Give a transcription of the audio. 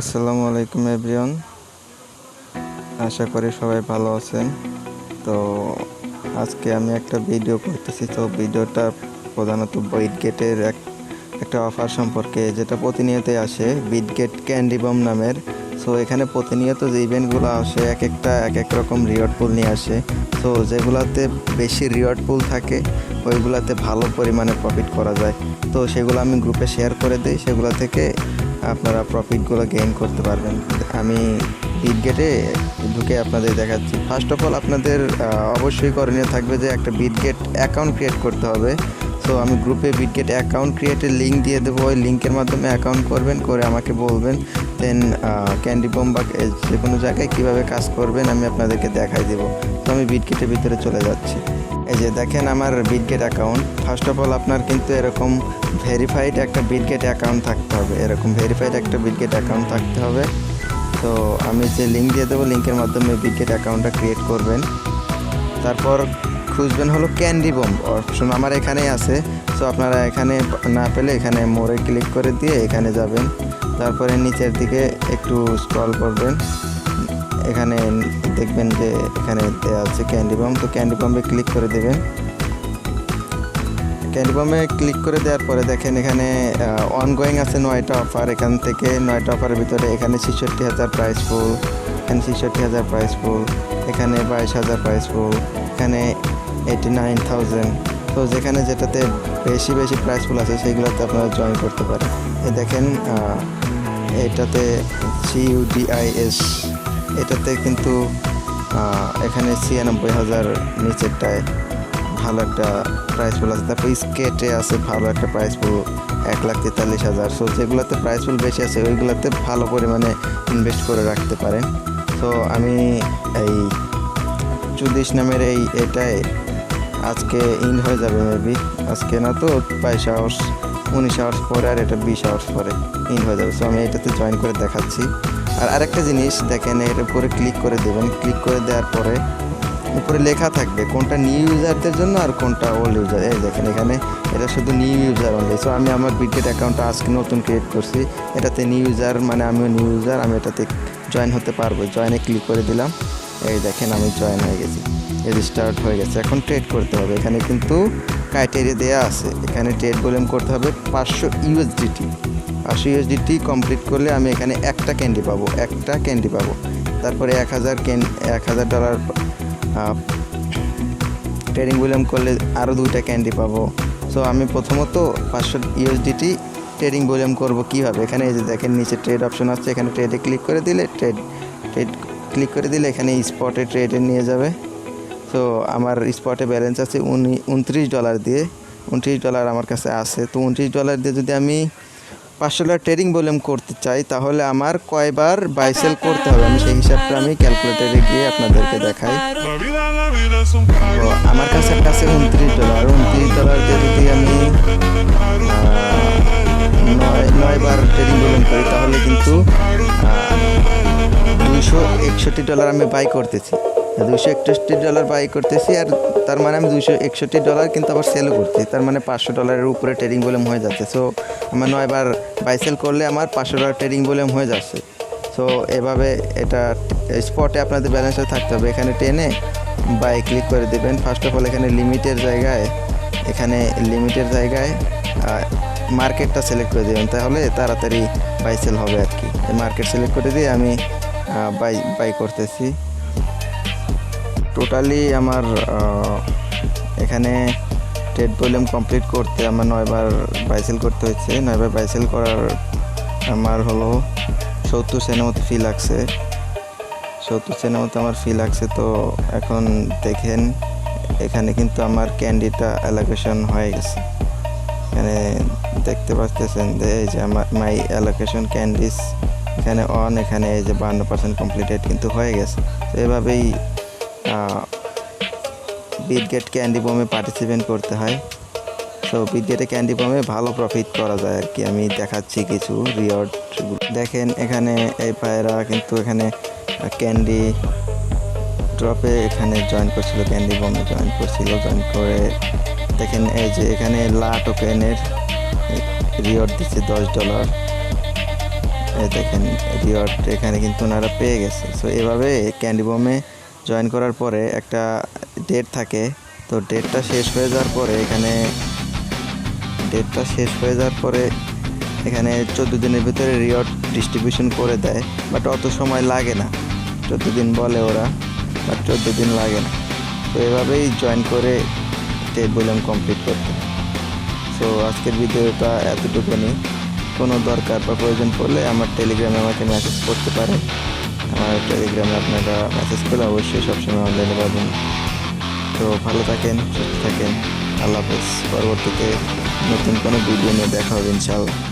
আসসালামু আলাইকুম, এভরিওয়ান। আশা করি সবাই ভালো আছেন। তো আজকে আমি একটা ভিডিও করতেছি। তো ভিডিওটা প্রধানত বইট গেটের এক, একটা অফার সম্পর্কে, যেটা প্রতিনিয়তই আসে বিট গেট ক্যান্ডি বম নামের। সো এখানে প্রতিনিয়ত যে ইভেন্টগুলো আসে, এক একটা, এক এক রকম রিওয়ার্ড পুল নিয়ে আসে। তো যেগুলাতে বেশি রিওয়ার্ড পুল থাকে, ওইগুলোতে ভালো পরিমাণে প্রফিট করা যায়। তো সেগুলো আমি গ্রুপে শেয়ার করে দিই। সেগুলো থেকে আপনারা প্রফিটগুলো গেইন করতে পারবেন। আমি বিট গেটে ঢুকে আপনাদের দেখাচ্ছি। ফার্স্ট অফ অল আপনাদের অবশ্যই করণীয় থাকবে যে একটা বিট গেট অ্যাকাউন্ট ক্রিয়েট করতে হবে। সো আমি গ্রুপে বিটগেট অ্যাকাউন্ট ক্রিয়েটের লিঙ্ক দিয়ে দেবো। ওই লিঙ্কের মাধ্যমে অ্যাকাউন্ট করবেন, করে আমাকে বলবেন। দেন ক্যান্ডি বম বা যে কোনো জায়গায় কীভাবে কাজ করবেন আমি আপনাদেরকে দেখাই দেবো। তো আমি বিটগেটের ভিতরে চলে যাচ্ছি। এই যে দেখেন আমার Bitget account first of all আপনার কিন্তু এরকম ভেরিফাইড একটা বিটগেট অ্যাকাউন্ট থাকতে হবে। এরকম ভেরিফাইড একটা বিটগেট অ্যাকাউন্ট থাকতে হবে। তো আমি যে লিঙ্ক দিয়ে দেবো লিঙ্কের মাধ্যমে বিটগেট অ্যাকাউন্টটা ক্রিয়েট করবেন। তারপর খুঁজবেন হলো ক্যান্ডি বম্ব অপশন আমার এখানেই আছে। সো আপনারা এখানে না পেলে এখানে মোড়ে ক্লিক করে দিয়ে এখানে যাবেন। তারপরে নিচের দিকে একটু স্ক্রল করবেন। এখানে দেখবেন যে এখানে দেওয়া আছে ক্যান্ডি বম্ব তো ক্যান্ডি বম্বে ক্লিক করে দেবেন। ক্যান্ডি বম্বে ক্লিক করে দেওয়ার পরে দেখেন এখানে অনগোয়িং আছে নয়টা অফার এখান থেকে নয়টা অফারের ভিতরে এখানে ছেষট্টি হাজার প্রাইস ফুল এখানে ছেষট্টি হাজার প্রাইস ফুল এখানে বাইশ হাজার প্রাইস ফুল এখানে এইটি নাইন থাউজেন্ড তো যেখানে যেটাতে বেশি বেশি প্রাইস ফুল আছে সেইগুলোতে আপনারা জয়েন করতে পারেন। এই দেখেন এটাতে সিইউডিআইএস এটাতে কিন্তু এখানে ছিয়ানব্বই হাজার নিচেরটায় ভালো একটা প্রাইস ফুল আছে। তারপর স্কেটে আছে ভালো একটা প্রাইস ফুল এক লাখ তেতাল্লিশ হাজার। সো যেগুলোতে প্রাইস ফুল বেশি আছে, ওইগুলোতে ভালো পরিমাণে ইনভেস্ট করে রাখতে পারেন। তো আমি এই চুদিশ নামের এই এটাই আজকে ইন হয়ে যাবে মেবি আজকে না তো বাইশ আওয়ার্স উনিশ আওয়ার্স পরে আর এটা বিশ আওয়ার্স পরে ইন হয়ে যাবে। সো আমি এটাতে জয়েন করে দেখাচ্ছি। আর আরেকটা জিনিস দেখেন, এর উপরে ক্লিক করে দেবেন। ক্লিক করে দেওয়ার পরে উপরে লেখা থাকবে, কোনটা নিউ ইউজারদের জন্য আর কোনটা ওল্ড ইউজার এই দেখেন এখানে, এটা শুধু নিউ ইউজার অনলি সো আমি আমার বিটগেট অ্যাকাউন্টটা আজকে নতুন ক্রিয়েট করছি। এটাতে নিউ ইউজার মানে আমিও নিউ ইউজার আমি এটাতে জয়েন হতে পারব। জয়েনে ক্লিক করে দিলাম। এই দেখেন, আমি জয়েন হয়ে গেছি। রেজিস্টার্ড হয়ে গেছে। এখন ট্রেড করতে হবে। এখানে কিন্তু ক্রাইটেরিয়া দেওয়া আছে। এখানে ট্রেড ভলিউম করতে হবে পাঁচশো ইউএসডিটি পাঁচশো ইউএসডিটি কমপ্লিট করলে আমি এখানে একটা ক্যান্ডি পাবো, একটা ক্যান্ডি পাবো। তারপরে এক হাজার ক্যান এক হাজার ডলার ট্রেডিং ভলিউম করলে আরও দুইটা ক্যান্ডি পাবো। সো আমি প্রথমত পাঁচশো ইউএসডিটি ট্রেডিং ভলিউম করব কীভাবে? এখানে এই যে দেখেন, নিচে ট্রেড অপশন আছে। এখানে ট্রেডে ক্লিক করে দিলে ট্রেড ট্রেড ক্লিক করে দিলে এখানে স্পটে ট্রেডে নিয়ে যাবে। তো আমার স্পটে ব্যালেন্স আছে উনি উনত্রিশ ডলার দিয়ে। উনত্রিশ ডলার আমার কাছে আছে। তো উনত্রিশ ডলার দিয়ে যদি আমি পাঁচশো ডলার ট্রেডিং ভলিউম করতে চাই, তাহলে আমার কয়বার বাইসেল করতে হবে? আমি সেই হিসাবটা আমি ক্যালকুলেটারে গিয়ে আপনাদেরকে দেখাই। তো আমার কাছে কাছে উনত্রিশ ডলার উনত্রিশ ডলার দিয়ে যদি আমি নয়, নয়বার ট্রেডিং ভলিউম করি, তাহলে কিন্তু দুইশো একষট্টি ডলার আমি বাই করতেছি। দুইশো একষট্টি ডলার বাই করতেছি আর তার মানে আমি দুইশো একষট্টি ডলার কিন্তু আবার সেলও করছি। তার মানে পাঁচশো ডলারের উপরে ট্রেডিং ভলিউম হয়ে যাচ্ছে। সো আমার নয়বার বাই সেল করলে আমার পাঁচশো ডলার ট্রেডিং ভলিউম হয়ে যাচ্ছে। সো এভাবে এটা স্পটে আপনাদের ব্যালেন্সে থাকতে হবে। এখানে টেনে বাই ক্লিক করে দেবেন। ফার্স্ট অফ অল এখানে লিমিটের জায়গায়, এখানে লিমিটের জায়গায় মার্কেটটা সিলেক্ট করে দেবেন। তাহলে তাড়াতাড়ি বাই সেল হবে আর কি। মার্কেট সিলেক্ট করে দিয়ে আমি বাই বাই করতেছি। টোটালি আমার এখানে ট্রেড ভলিউম কমপ্লিট করতে আমার নয়বার বাইসেল করতে হয়েছে। নয়বার বাইসেল করার আমার হলো সত্তর সেনের মতো ফি লাগছে। সত্তর সেনের মতো আমার ফি লাগছে। তো এখন দেখেন, এখানে কিন্তু আমার ক্যান্ডিটা অ্যালোকেশন হয়ে গেছে। এখানে দেখতে পাচ্ছেন যে, এই যে আমার মাই অ্যালোকেশন ক্যান্ডিস এখানে অন এখানে এই যে বান্ন পার্সেন্ট কমপ্লিটেড কিন্তু হয়ে গেছে। তো এভাবেই বিটগেট ক্যান্ডি বোমে পার্টিসিপেট করতে হয়। সো বিটগেটে ক্যান্ডি বোমে ভালো প্রফিট করা যায় আর কি। আমি দেখাচ্ছি কিছু রিওয়ার্ড দেখেন, এখানে এই পায়রা কিন্তু এখানে ক্যান্ডি ড্রপে এখানে জয়েন করছিল ক্যান্ডি বোমে জয়েন করছিল জয়েন করে দেখেন, এই যে এখানে লা টোকেনের রিওয়ার্ড দিচ্ছে দশ ডলার দেখেন রিওয়ার্ড এখানে কিন্তু ওনারা পেয়ে গেছে। সো এভাবে ক্যান্ডি বমে জয়েন করার পরে একটা ডেট থাকে। তো ডেটটা শেষ হয়ে যাওয়ার পরে এখানে ডেটটা শেষ হয়ে যাওয়ার পরে এখানে চোদ্দ দিনের ভিতরে রিওয়ার্ড ডিস্ট্রিবিউশন করে দেয়। বাট অত সময় লাগে না। চোদ্দ দিন বলে ওরা বাট চোদ্দ দিন লাগে না। তো এভাবেই জয়েন করে বললাম কমপ্লিট করতে। সো আজকের ভিডিওটা এতটুকুনি। কোনো দরকার বা প্রয়োজন পড়লে আমার টেলিগ্রামে আমাকে মেসেজ করতে পারে আমার টেলিগ্রামে আপনারা মেসেজ করলে অবশ্যই সবসময় অনলাইনে পাবেন। তো ভালো থাকেন, সুস্থ থাকেন। আল্লাহ হাফেজ। পরবর্তীতে নতুন কোনো ভিডিও নিয়ে দেখা হবে ইনশাআল্লাহ।